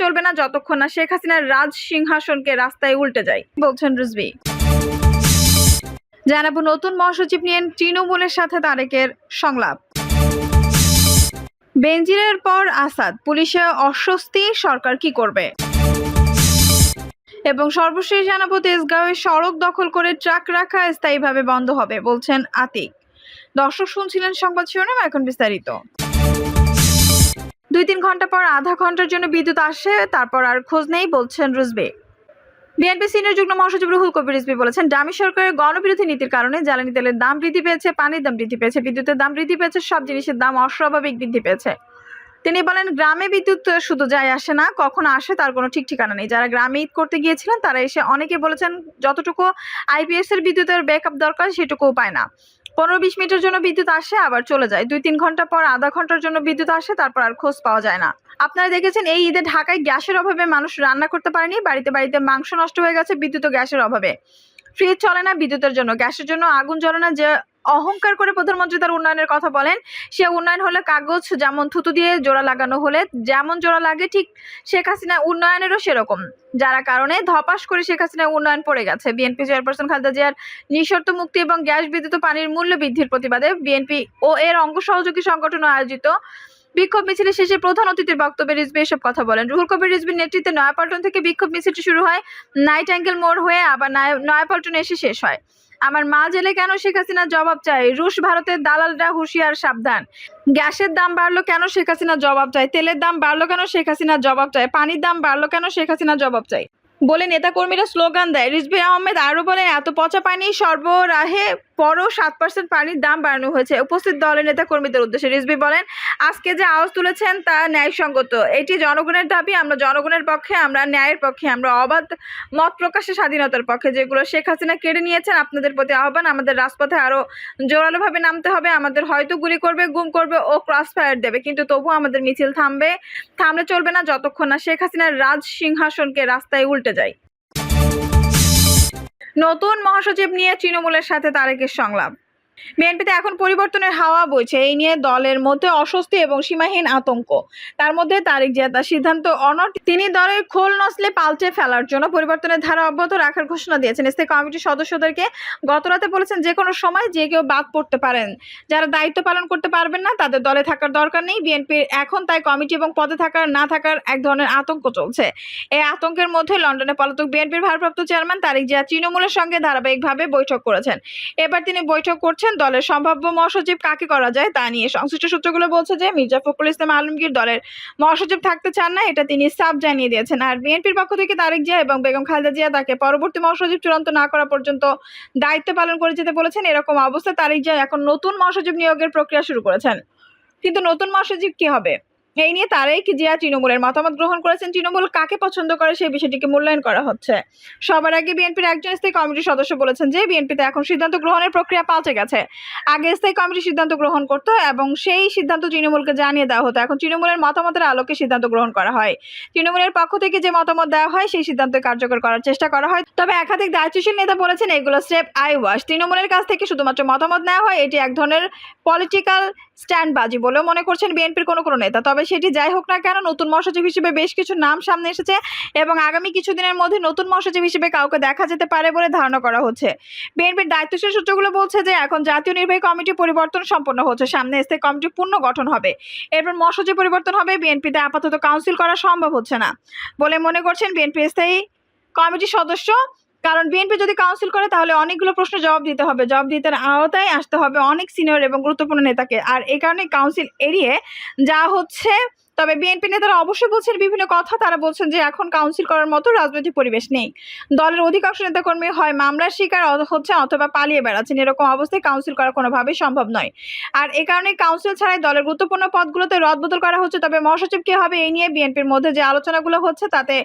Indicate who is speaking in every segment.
Speaker 1: চলবে না যতক্ষণ না শেখ হাসিনার রাজ সিংহাসনকে রাস্তায় উল্টে যায়, বলছেন রিজভি। জানাব নতুন মহাসচিব নিয়ে তৃণমূলের সাথে তারেকের সংলাপ। বেঞ্জিরের পর আসাদ, পুলিশে অস্বস্তি, সরকার কি করবে? এবং সর্বশেষ জানাব তেজগাঁওয়ে সড়ক দখল করে ট্রাক রাখা স্থায়ীভাবে বন্ধ হবে, বলছেন আতিক। দর্শক শুনছিলেন সংবাদ শিরোনাম, এখন বিস্তারিত। দুই তিন ঘণ্টা পর আধা ঘণ্টার জন্য বিদ্যুৎ আসে, তারপর আর খোঁজ নেই, বলছেন রুজবে। বিএনপি সিনিয়র যুগ্ম মহাসচিব রুহুল কবির রিজভি বলেছেন ডামি সরকারের গণবিরোধী নীতির কারণে জ্বালানি তেলের দাম বৃদ্ধি পেয়েছে, পানির দাম বৃদ্ধি পেয়েছে, বিদ্যুতের দাম বৃদ্ধি পেয়েছে, সব জিনিসের দাম অস্বাভাবিক বৃদ্ধি পেয়েছে। তিনি বলেন, গ্রামে বিদ্যুৎ শুধু যায় আসে না, কখন আসে, তার কোনো ঠিক ঠিকানা নেই। যারা গ্রামে ঈদ করতে গিয়েছিলেন, তারা এসে অনেকে বলেছেন, যতটুকু আইপিএস এর বিদ্যুতের ব্যাকআপ দরকার সেটুকুও পায় না। পনেরো বিশ মিনিটের জন্য বিদ্যুৎ আসে, আবার চলে যায়। দুই তিন ঘণ্টা পর আধা ঘণ্টার জন্য বিদ্যুৎ আসে, তারপর আর খোঁজ পাওয়া যায় না। আপনারা দেখেছেন এই ঈদে ঢাকায় গ্যাসের অভাবে মানুষ রান্না করতে পারেনি, বাড়িতে বাড়িতে মাংস নষ্ট হয়ে গেছে, বিদ্যুৎ ও গ্যাসের অভাবে। ফ্রিজ চলে না বিদ্যুতের জন্য, গ্যাসের জন্য আগুন জ্বলে না যে অহংকার করে প্রধানমন্ত্রী তার উন্নয়নের কথা বলেন। সে উন্নয়ন হলে কাগজ যেমন থুতু দিয়ে জোড়া লাগানো হলে যেমন জোড়া লাগে, ঠিক শেখ হাসিনা উন্নয়নেরও সেরকম। যারা কারণে ধপাস করে শেখ হাসিনা উন্নয়ন পড়ে গেছে। বিএনপি চেয়ারপারসন খালেদা জিয়ার নিঃশর্ত মুক্তি এবং গ্যাস বিদ্যুৎ পানির মূল্য বৃদ্ধির প্রতিবাদে বিএনপি ও এর অঙ্গ সহযোগী সংগঠন আয়োজিত বিক্ষোভ মিছিলের শেষে প্রধান অতিথির বক্তব্যে রিজবি এসব কথা বলেন। রুহুল কবির রিজবির নেতৃত্বে নয়াপল্টন থেকে বিক্ষোভ মিছিলটি শুরু হয়। নাইট অ্যাঙ্গেল মোড় হয়ে আবার নয়া- নয়াপল্টনে এসে শেষ হয়। আমার মা জেলে কেন শেখ হাসিনা জবাব চায়? রুশ ভারতের দালালরা হুঁশিয়ার, সাবধান। গ্যাসের দাম বাড়লো কেন শেখ হাসিনা জবাব চায়? তেলের দাম বাড়লো কেন শেখ হাসিনা জবাব চায়? পানির দাম বাড়লো কেন শেখ হাসিনা জবাব চায়? বলে নেতাকর্মীরা স্লোগান দেয়। রিজভি আহমেদ আরও বলেন, এত পচা পানি সরবরাহে পরও সাত পার্সেন্ট পানির দাম বাড়ানো হয়েছে। উপস্থিত দলের নেতাকর্মীদের উদ্দেশ্যে রিজভি বলেন, আজকে যে আওয়াজ তুলেছেন তা ন্যায়সঙ্গত। এটি জনগণের দাবি, আমরা জনগণের পক্ষে, আমরা ন্যায়ের পক্ষে, আমরা অবাধ মত প্রকাশের স্বাধীনতার পক্ষে। যেগুলো শেখ হাসিনা কেড়ে নিয়েছেন, আপনাদের প্রতি আহ্বান, আমাদের রাজপথে আরও জোরালোভাবে নামতে হবে। আমাদের হয়তো গুলি করবে, গুম করবে ও ক্রস ফায়ার দেবে, কিন্তু তবু আমাদের মিছিল থামবে, থামলে চলবে না, যতক্ষণ না শেখ হাসিনার রাজ সিংহাসনকে রাস্তায় উল্টে যায়। নতুন মহাসচিব নিয়ে তৃণমূলের সাথে তারেকের সংলাপ। বিএনপিতে এখন পরিবর্তনের হাওয়া বইছে। এই নিয়ে দলের মধ্যে অস্বস্তি এবং সীমাহীন আতঙ্ক। তার মধ্যে তারেক জিয়া তার সিদ্ধান্ত অনর তিনি দলের খোল নসলে পাল্টে ফেলার জন্য পরিবর্তনের ধারা অব্যাহত রাখার ঘোষণা দিয়েছেন। স্থায়ী কমিটির সদস্যদেরকে গতরাতে বলেছেন, যে কোনো সময় যে কেউ বাদ পড়তে পারেন। যারা দায়িত্ব পালন করতে পারবেন না, তাদের দলে থাকার দরকার নেই। বিএনপির এখন তাই কমিটি এবং পদে থাকার, না থাকার এক ধরনের আতঙ্ক চলছে। এই আতঙ্কের মধ্যে লন্ডনে পলাতক বিএনপির ভারপ্রাপ্ত চেয়ারম্যান তারিক জিয়া তৃণমূলের সঙ্গে ধারাবাহিকভাবে বৈঠক করেছেন। এবার তিনি বৈঠক করছেন দলের সম্ভাব্য মহাসচিব কাকে করা যায় তা নিয়ে সংশ্লিষ্ট সূত্রগুলো বলছে যে, মির্জা ফখরুল ইসলাম আলমগীর দলের মহাসচিব থাকতে চান না, এটা তিনি সাফ জানিয়ে দিয়েছেন। আর বিএনপির পক্ষ থেকে তারেক জিয়া এবং বেগম খালেদা জিয়া তাকে পরবর্তী মহাসচিব চূড়ান্ত না করা পর্যন্ত দায়িত্ব পালন করে যেতে বলেছেন। এরকম অবস্থায় তারেক জিয়া এখন নতুন মহাসচিব নিয়োগের প্রক্রিয়া শুরু করেছেন। কিন্তু নতুন মহাসচিব কি হবে? এই নিয়ে তারেক জিয়া তৃণমূলের মতামত গ্রহণ করেছেন। তৃণমূল কাকে পছন্দ করে সেই বিষয়টিকে মূল্যায়ন করা হচ্ছে। সবার আগে বিএনপির একজন স্থায়ী কমিটির সদস্য বলেছেন যে, বিএনপিতে এখন সিদ্ধান্ত গ্রহণের প্রক্রিয়া পাল্টে গেছে। আগে স্থায়ী কমিটি সিদ্ধান্ত গ্রহণ করতো এবং সেই সিদ্ধান্ত তৃণমূলকে জানিয়ে দেওয়া হতো। এখন তৃণমূলের মতামতের আলোকে সিদ্ধান্ত গ্রহণ করা হয়। তৃণমূলের পক্ষ থেকে যে মতামত দেওয়া হয়, সেই সিদ্ধান্ত কার্যকর করার চেষ্টা করা হয়। তবে একাধিক দায়িত্বশীল নেতা বলেছেন, এগুলো স্টেপ আই ওয়াশ। তৃণমূলের কাছ থেকে শুধুমাত্র মতামত নেওয়া হয়, এটি এক ধরনের পলিটিক্যাল স্ট্যান্ডবাজি বলেও মনে করছেন বিএনপির কোনো কোনো নেতা। তবে সেটি যাই হোক না কেন, নতুন মহাসচিব হিসেবে বেশ কিছু নাম সামনে এসেছে এবং আগামী কিছুদিনের মধ্যে নতুন মহাসচিব হিসেবে কাউকে দেখা যেতে পারে বলে ধারণা করা হচ্ছে। বিএনপির দায়িত্বশীল সূত্রগুলো বলছে যে এখন জাতীয় নির্বাহী কমিটি পরিবর্তন সম্পন্ন হচ্ছে, সামনে স্থায়ী কমিটি পূর্ণ গঠন হবে। এরপর মহাসচিব পরিবর্তন হবে, বিএনপিতে আপাতত কাউন্সিল করা সম্ভব হচ্ছে না বলে মনে করছেন বিএনপি স্থায়ী কমিটির সদস্য কারণ বিএনপি যদি কাউন্সিল করে, তাহলে অনেকগুলো প্রশ্ন জবাব দিতে হবে। জবাব দিতে আওতায় আসতে হবে অনেক সিনিয়র এবং গুরুত্বপূর্ণ নেতাকে। আর এই কারণে কাউন্সিল এড়িয়ে যা হচ্ছে তবে বিএনপি নেতারা অবশ্যই বলছেন, বিভিন্ন কথা তারা বলছেন যে এখন কাউন্সিল করার মতো রাজনৈতিক পরিবেশ নেই। দলের অধিকাংশ নেতাকর্মী হয় মামলার শিকার হচ্ছে অথবা পালিয়ে বেড়াচ্ছেন। এরকম অবস্থায় কাউন্সিল করা কোনোভাবেই সম্ভব নয়। আর এ কারণে কাউন্সিল ছাড়াই দলের গুরুত্বপূর্ণ পদগুলোতে রদবদল করা হচ্ছে। তবে মহাসচিব কে হবে এই নিয়ে বিএনপির মধ্যে যে আলোচনাগুলো হচ্ছে, তাতে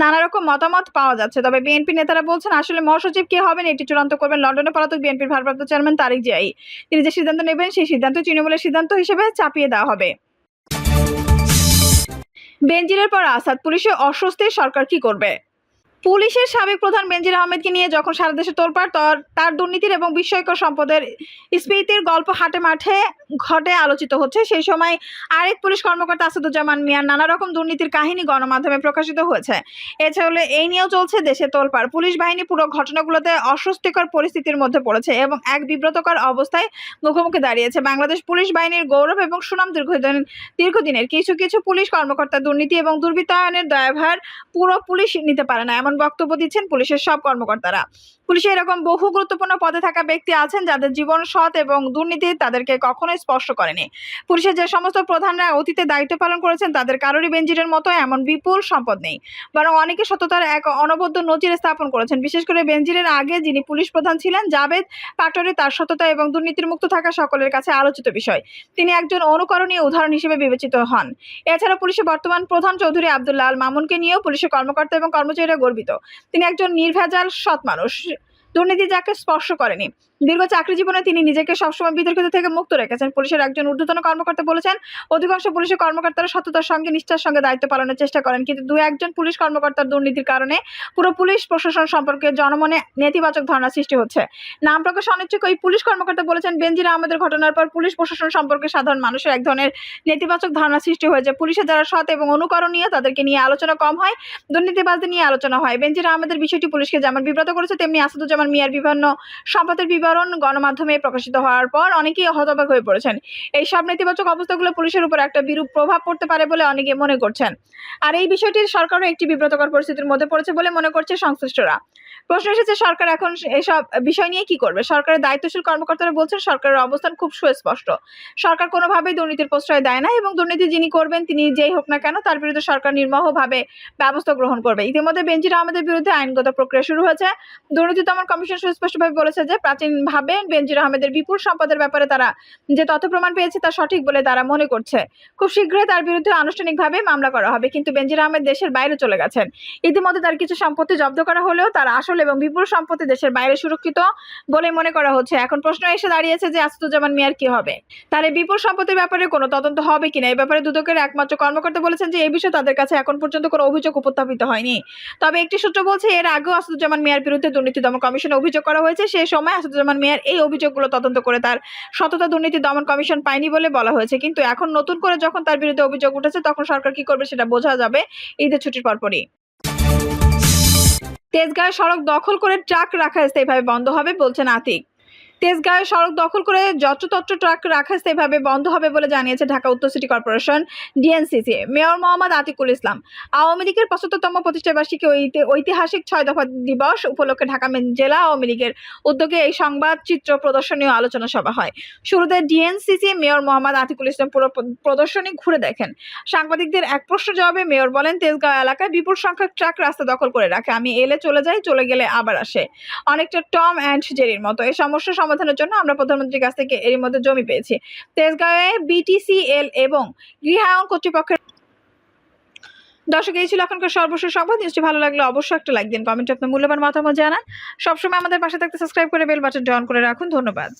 Speaker 1: নানা রকম মতামত পাওয়া যাচ্ছে। তবে বিএনপি নেতারা বলছেন, আসলে মহাসচিব কে হবেন এটি চূড়ান্ত করবেন লন্ডনে পলাতক বিএনপির ভারপ্রাপ্ত চেয়ারম্যান তারিক জিয়াই। তিনি যে সিদ্ধান্ত নেবেন, সেই সিদ্ধান্ত তৃণমূলের সিদ্ধান্ত হিসেবে চাপিয়ে দেওয়া হবে। বেঞ্জিরের পর আসাদ পুলিশের অস্বস্তি সরকার কি করবে? পুলিশের সাবেক প্রধান বেনজির আহমেদকে নিয়ে যখন সারা দেশে তোলপাড়, তর- তার দুর্নীতির এবং বিস্ময়কর সম্পদের স্মৃতির গল্প হাটে মাঠে ঘটে আলোচিত হচ্ছে, সেই সময় আরেক পুলিশ কর্মকর্তা আসাদুজ্জামান মিয়ার নানা রকম দুর্নীতির কাহিনী গণমাধ্যমে প্রকাশিত হয়েছে। এছাড়া এই নিয়েও চলছে দেশে তোলপাড়। পুলিশ বাহিনী পুরো ঘটনাগুলোতে অস্বস্তিকর পরিস্থিতির মধ্যে পড়েছে এবং এক বিব্রতকর অবস্থায় মুখোমুখি দাঁড়িয়েছে। বাংলাদেশ পুলিশ বাহিনীর গৌরব এবং সুনাম দীর্ঘদিন, দীর্ঘদিনের কিছু কিছু পুলিশ কর্মকর্তা দুর্নীতি এবং দুর্বৃত্তায়নের দায়ভার পুরো পুলিশ নিতে পারে না। এমন বক্তব্য দিচ্ছেন পুলিশের সব কর্মকর্তারা। পুলিশে এরকম বহু গুরুত্বপূর্ণ পদে থাকা ব্যক্তি আছেন যাদের জীবন সৎ এবং দুর্নীতি তাদেরকে কখনোই স্পর্শ করেনি। পুলিশের যে সমস্ত প্রধানরা অতীতে দায়িত্ব পালন করেছেন তাদের কারোরই বেঞ্জিরের মতো এমন বিপুল সম্পদ নেই। বরং অনেকে সততার এক অনবদ্য নজির স্থাপন করেছেন। বিশেষ করে বেঞ্জিরের আগে যিনি পুলিশ প্রধান ছিলেন, জাবেদ পাটোয়ারি, তার সততা এবং দুর্নীতির মুক্ত থাকা সকলের কাছে আলোচিত বিষয়। তিনি একজন অনুকরণীয় উদাহরণ হিসেবে বিবেচিত হন। এছাড়া পুলিশের বর্তমান প্রধান চৌধুরী আব্দুল্লাহ মামুনকে নিয়েও পুলিশের কর্মকর্তা এবং কর্মচারীরা গর্বিত। তিনি একজন নির্ভেজাল সৎ মানুষ। দুর্নীতি যাকে স্পর্শ করেনি দীর্ঘ চাকরি জীবনে তিনি নিজেকে সবসময় বিতর্কিত থেকে মুক্ত রেখেছেন। পুলিশের একজন ঊর্ধ্বতন কর্মকর্তা বলেছেন, অধিকাংশ পুলিশের কর্মকর্তারা সততার সঙ্গে, নিষ্ঠার সঙ্গে দায়িত্ব পালনের চেষ্টা করেন। কিন্তু দু একজন পুলিশ কর্মকর্তার দুর্নীতির কারণে পুরো পুলিশ প্রশাসন সম্পর্কে জনমনে নেতিবাচক ধারণা সৃষ্টি হচ্ছে। নাম প্রকাশ অনিচ্ছুক ওই পুলিশ কর্মকর্তা বলেছেন, বেনজির আহমেদের ঘটনার পর পুলিশ প্রশাসন সম্পর্কে সাধারণ মানুষের এক ধরনের নেতিবাচক ধারণা সৃষ্টি হয়েছে। পুলিশে যারা সৎ এবং অনুকরণীয়, তাদেরকে নিয়ে আলোচনা কম হয়, দুর্নীতিবাজদের নিয়ে আলোচনা হয়। বেনজির আহমেদের বিষয়টি পুলিশকে যেমন বিব্রত করেছে, তেমনি আসাদুজ্জামান মিয়ার বিভিন্ন সম্পদের বিবরণ গণমাধ্যমে প্রকাশিত হওয়ার পর অনেকেই হতবাক হয়ে পড়েছেন। এই সব নেতিবাচক অবস্থাগুলো পুলিশের উপর একটা বিরূপ প্রভাব পড়তে পারে বলে অনেকে মনে করছেন। আর এই বিষয়টির সরকারও একটি বিব্রতকর পরিস্থিতির মধ্যে পড়েছে বলে মনে করছে সংশ্লিষ্টরা। প্রশ্ন এসেছে সরকার এখন এসব বিষয় নিয়ে কি করবে? সরকারের দায়িত্বশীল কর্মকর্তারা বলছেন, সরকারের অবস্থান খুব সুস্পষ্ট। সরকার কোনোভাবেই দুর্নীতির প্রশ্রয় দেয় না এবং দুর্নীতি যিনি করবেন, তিনি যেই হোক না কেন তার বিরুদ্ধে সরকার নির্মহভাবে ব্যবস্থা গ্রহণ করবে। ইতিমধ্যে বেঞ্জির আহমেদের বিরুদ্ধে আইনগত প্রক্রিয়া শুরু হয়েছে। দুর্নীতি দমন কমিশন সুস্পষ্টভাবে বলেছে যে প্রাচীনভাবে বেঞ্জির আহমেদের বিপুল সম্পদের ব্যাপারে তারা যে তথ্য প্রমাণ পেয়েছে তা সঠিক বলে তারা মনে করছে। খুব শীঘ্রই তার বিরুদ্ধে আনুষ্ঠানিকভাবে মামলা করা হবে, কিন্তু বেঞ্জির আহমেদ দেশের বাইরে চলে গেছেন। ইতিমধ্যে তার কিছু সম্পত্তি জব্দ করা হলেও তার আসল এবং বিপুল সম্পত্তি দেশের বাইরে সুরক্ষিত বলে মনে করা হচ্ছে। এখন প্রশ্ন এসে দাঁড়িয়েছে যে আসাদুজ্জামান মিয়ার কি হবে? তার এই বিপুল সম্পত্তির ব্যাপারে কোনো তদন্ত হবে কিনা? এই ব্যাপারে দুদকের একমাত্র কর্মকর্তা বলেছেন যে এই বিষয়ে তাদের কাছে এখন পর্যন্ত কোনো অভিযোগ উপস্থাপিত হয়নি। তবে একটি সূত্র বলছে, এর আগেও আসাদুজ্জামান মিয়ার বিরুদ্ধে দুর্নীতি দমন কমিশনে অভিযোগ করা হয়েছে। সেই সময় আসাদুজ্জামান মিয়ার এই অভিযোগগুলো তদন্ত করে তার সততা দুর্নীতি দমন কমিশন পায়নি বলে বলা হয়েছে। কিন্তু এখন নতুন করে যখন তার বিরুদ্ধে অভিযোগ উঠেছে, তখন সরকার কি করবে সেটা বোঝা যাবে ঈদের ছুটির পরপরই। তেজগাঁয় সড়ক দখল করে ট্রাক রাখা স্থায়ীভাবে বন্ধ হবে বলছেন আতিক। তেজগাঁয়ে সড়ক দখল করে যত্রতত্র ট্রাক রাখা সেভাবে বন্ধ হবে বলে জানিয়েছে ঢাকা উত্তর city corporation DNCC. Mayor Mohammad Atiqul Islam, Awami লীগের পঁচাত্তরতম প্রতিষ্ঠাবার্ষিকী ঐতি- ঐতিহাসিক ছয় দফা দিবস উপলক্ষে ঢাকা জেলা আওয়ামী লীগের উদ্যোগে এই সংবাদ চিত্র প্রদর্শনী ও আলোচনা সভা হয়। শুরুতে ডিএনসিসি মেয়র মোহাম্মদ আতিকুল ইসলাম পুরো প্রদর্শনী ঘুরে দেখেন। সাংবাদিকদের এক প্রশ্ন জবাবে মেয়র বলেন, তেজগাঁও এলাকায় বিপুল সংখ্যক ট্রাক রাস্তা দখল করে রাখে। আমি এলে চলে যাই, চলে গেলে আবার আসে। অনেকটা টম অ্যান্ড জেরির মতো। এই সমস্যা সমাধানের জন্য আমরা প্রধানমন্ত্রীর কাছ থেকে এরই মধ্যে জমি পেয়েছি। তেজগাঁওয়ে বিটিসিএল এবং গৃহায়ন কর্তৃপক্ষের দর্শক, এই ছিল এখনকার সর্বশেষ সংবাদ। নিশ্চয়ই ভালো লাগলে অবশ্যই একটা লাইক দিন, কমেন্টে আপনার মূল্যবান মতামত জানান। সবসময় আমাদের পাশে থাকতে সাবস্ক্রাইব করে বেল বাটনটি অন করে রাখুন। ধন্যবাদ।